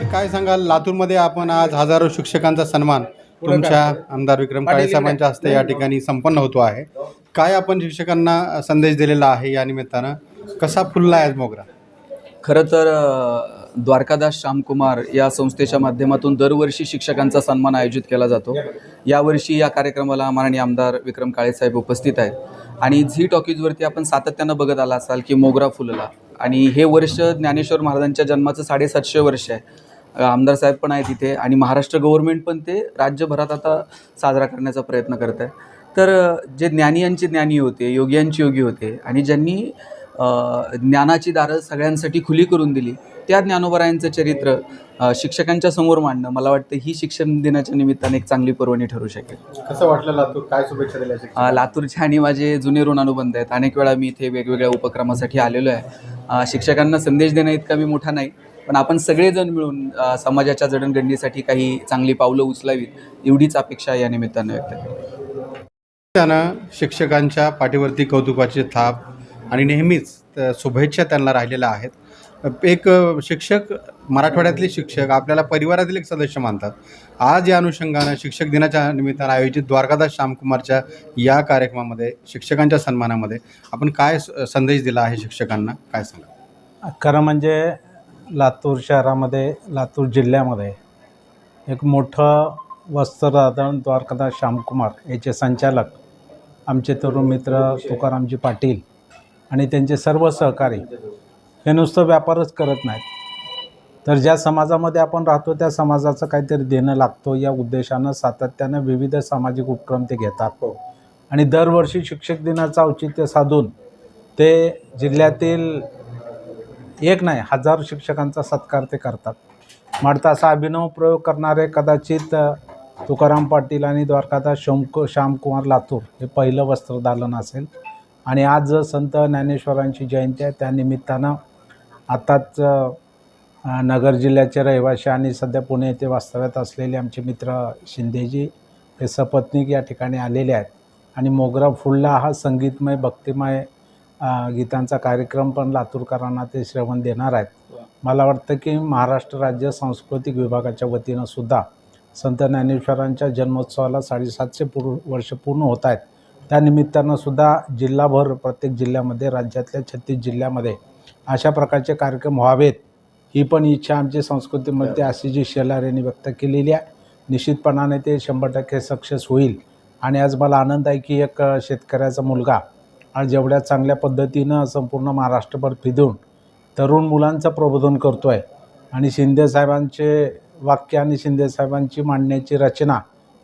Sir काय सांगाल? लातूरमध्ये आपण आज हजारो शिक्षकांचा सन्मान तुमच्या आमदार विक्रम काळे साहेबांच्या हस्ते या ठिकाणी संपन्न होतो आहे. काय आपण शिक्षकांना संदेश दिलेला आहे या निमित्तानं? कसा फुलला आहे आज मोगरा? खरं तर द्वारकादास श्यामकुमार या संस्थेच्या माध्यमातून दरवर्षी शिक्षकांचा सन्मान आयोजित केला जातो. यावर्षी या कार्यक्रमाला माननीय आमदार विक्रम काळेसाहेब उपस्थित आहेत. आणि झी टॉकीजवरती आपण सातत्यानं बघत आला असाल की मोगरा फुलला. आणि हे वर्ष ज्ञानेश्वर महाराजांच्या जन्माचं साडेसातशे वर्ष आहे. आमदार साहेब पण आहेत इथे आणि महाराष्ट्र गव्हर्नमेंट पण ते राज्यभरात आता साजरा करण्याचा प्रयत्न करत आहे. तर जे ज्ञानियांचे ज्ञानी होते योगियांचे योगी होते आणि ज्यांनी ज्ञानाची दारं सगळ्यांसाठी खुली करून दिली त्या ज्ञानोबरायांचं चरित्र शिक्षकांच्या समोर मांडणं मला वाटतं ही शिक्षण दिनाच्या निमित्ताने एक चांगली पर्वणी ठरू शकेल. कसं वाटलं लातूर? काय शुभेच्छा दिल्या लातूरचे आणि माझे जुने ऋण अनुबंध आहेत. अनेक वेळा मी इथे वेगवेगळ्या उपक्रमासाठी आलेलो आहे. शिक्षकांना संदेश देणं इतका मी मोठा नाही. पण आपण सगळेजण मिळून समाजाच्या जडणघडणीसाठी काही चांगली पावलं उचलावीत एवढीच अपेक्षा या निमित्तानं व्यक्त त्यानं शिक्षकांच्या पाठीवरती कौतुकाची थाप आणि नेहमीच शुभेच्छा त्यांना राहिलेल्या आहेत. एक शिक्षक मराठवाड्यातले शिक्षक आपल्याला परिवारातील एक सदस्य मानतात. आज या अनुषंगानं शिक्षक दिनाच्या निमित्तानं आयोजित द्वारकादास श्यामकुमारच्या या कार्यक्रमामध्ये शिक्षकांच्या सन्मानामध्ये आपण काय स- संदेश दिला आहे शिक्षकांना? काय सांगा? खरं म्हणजे लातूर शहरामध्ये लातूर जिल्ह्यामध्ये एक मोठं वस्त्रदालन द्वारकादास श्यामकुमार याचे संचालक आमचे तरुण मित्र तुकारामजी पाटील आणि त्यांचे सर्व सहकारी हे नुसतं व्यापारच करत नाहीत. तर ज्या समाजामध्ये आपण राहतो त्या समाजाचं काहीतरी देणं लागतो. या उद्देशानं सातत्यानं विविध सामाजिक उपक्रम ते घेतात. आणि दरवर्षी शिक्षक दिनाचं औचित्य साधून ते जिल्ह्यातील एक नाही हजारो शिक्षकांचा सत्कार ते करतात. म्हणता असा अभिनव प्रयोग करणारे कदाचित तुकाराम पाटील आणि द्वारकादास शंक श्यामकुमार लातूर हे पहिलं वस्त्रदालन असेल. आणि आज संत ज्ञानेश्वरांची जयंती आहे त्या निमित्तानं नगर जिल्ह्याचे रहिवासी आणि सध्या पुणे येथे वास्तव्यात असलेले आमचे मित्र शिंदेजी हे सपत्नीक या ठिकाणी आलेले आहेत. आणि मोगरा फुलला हा संगीतमय भक्तिमय गीतांचा कार्यक्रम पण लातूरकरांना ते श्रवण देणार आहेत. मला वाटतं की महाराष्ट्र राज्य सांस्कृतिक विभागाच्या वतीनं सुद्धा संत ज्ञानेश्वरांच्या जन्मोत्सवाला साडेसातशे पूर्व वर्ष पूर्ण होत आहेत. त्या निमित्तानं सुद्धा जिल्हाभर प्रत्येक जिल्ह्यामध्ये राज्यातल्या छत्तीस जिल्ह्यामध्ये अशा प्रकारचे कार्यक्रम व्हावेत. ही पण इच्छा आमची संस्कृतीमध्ये अशी जी शेलार यांनी व्यक्त केलेली आहे. निश्चितपणाने ते शंभर टक्के सक्सेस होईल. आणि आज मला आनंद आहे की एक शेतकऱ्याचा मुलगा आणि जेवढ्या चांगल्या पद्धतीनं संपूर्ण महाराष्ट्रभर फिदून तरुण मुलांचं प्रबोधन करतो आहे आणि शिंदेसाहेबांचे वाक्य आणि शिंदेसाहेबांची मांडण्याची रचना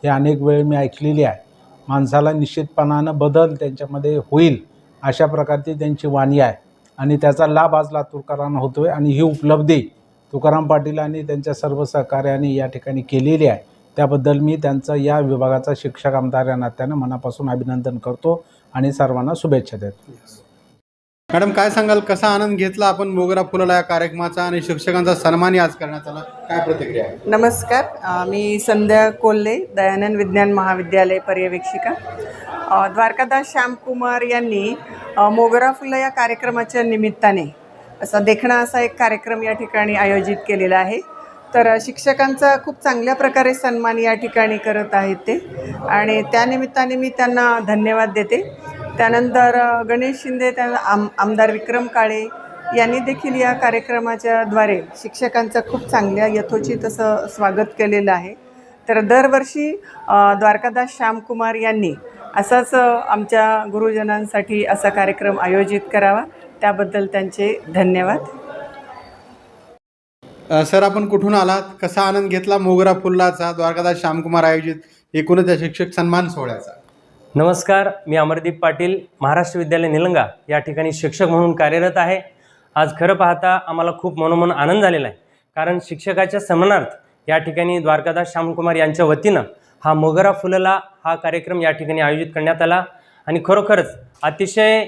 हे अनेक वेळ मी ऐकलेली आहे. माणसाला निश्चितपणानं बदल त्यांच्यामध्ये होईल अशा प्रकारची त्यांची वाणी आहे. आणि त्याचा लाभ आज लातूरकरांना होतो आहे आणि ही उपलब्धी तुकाराम पाटीलांनी त्यांच्या सर्व सहकार्याने या ठिकाणी केलेली आहे. त्याबद्दल मी त्यांचं या विभागाचा शिक्षक आमदार या नात्यानं मनापासून अभिनंदन करतो. आणि सर्वांना शुभेच्छा देतो. मॅडम काय सांगाल? कसा आनंद घेतला आपण मोगरा फुलाला या कार्यक्रमाचा आणि शिक्षकांचा सन्मानही आज करण्यात आला काय प्रतिक्रिया आहे? नमस्कार. अ, मी संध्या कोल्हे दयानंद विज्ञान महाविद्यालय पर्यवेक्षिका. अ, द्वारकादास श्यामकुमार यांनी अ, मोगरा फुलं या कार्यक्रमाच्या निमित्ताने असा देखणा असा एक कार्यक्रम या ठिकाणी आयोजित केलेला आहे. तर शिक्षकांचा खूप चांगल्या प्रकारे सन्मान या ठिकाणी करत आहेत ते. आणि त्यानिमित्ताने मी त्यांना धन्यवाद देते. त्यानंतर गणेश शिंदे त्या आम आमदार विक्रम काळे यांनी देखील या कार्यक्रमाच्या द्वारे शिक्षकांचं खूप चांगल्या यथोचित असं स्वागत केलेलं आहे. तर दरवर्षी द्वारकादास श्यामकुमार यांनी असाच आमच्या गुरुजनांसाठी असा कार्यक्रम आयोजित करावा. त्याबद्दल त्यांचे धन्यवाद. सर आपण कुठून आलात? कसा आनंद घेतला मोगरा फुलाचा द्वारकादास श्यामकुमार आयोजित एकूणच या शिक्षक सन्मान सोहळ्याचा? नमस्कार मी अमरदीप पाटील महाराष्ट्र विद्यालय निलंगा या ठिकाणी शिक्षक म्हणून कार्यरत आहे. आज खरं पाहता आम्हाला खूप मनोमन आनंद झालेला आहे. कारण शिक्षकाच्या सन्मानार्थ या ठिकाणी द्वारकादास श्यामकुमार यांच्या वतीनं हा मोगरा फुलला हा कार्यक्रम या ठिकाणी आयोजित करण्यात आला. आणि खरोखरच अतिशय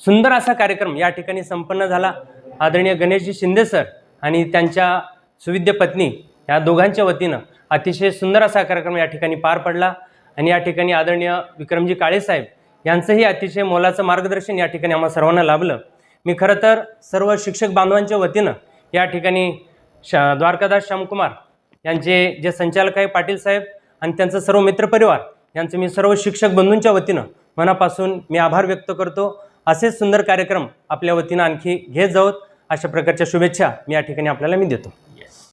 सुंदर असा कार्यक्रम या ठिकाणी संपन्न झाला. आदरणीय गणेशजी शिंदे सर आणि त्यांच्या सुविद्य पत्नी या दोघांच्या वतीनं अतिशय सुंदर असा कार्यक्रम या ठिकाणी पार पडला. आणि या ठिकाणी आदरणीय विक्रमजी काळेसाहेब यांचंही अतिशय मोलाचं मार्गदर्शन या ठिकाणी आम्हा सर्वांना लाभलं. मी खरं तर सर्व शिक्षक बांधवांच्या वतीनं या ठिकाणी श द्वारकादास श्यामकुमार यांचे जे संचालक आहे पाटील साहेब आणि त्यांचं सर्व मित्रपरिवार यांचं मी सर्व शिक्षक बंधूंच्या वतीनं मनापासून मी आभार व्यक्त करतो. असेच सुंदर कार्यक्रम आपल्या वतीनं आणखी घेत जाऊत अशा प्रकारच्या शुभेच्छा मी या ठिकाणी आपल्याला मी देतो.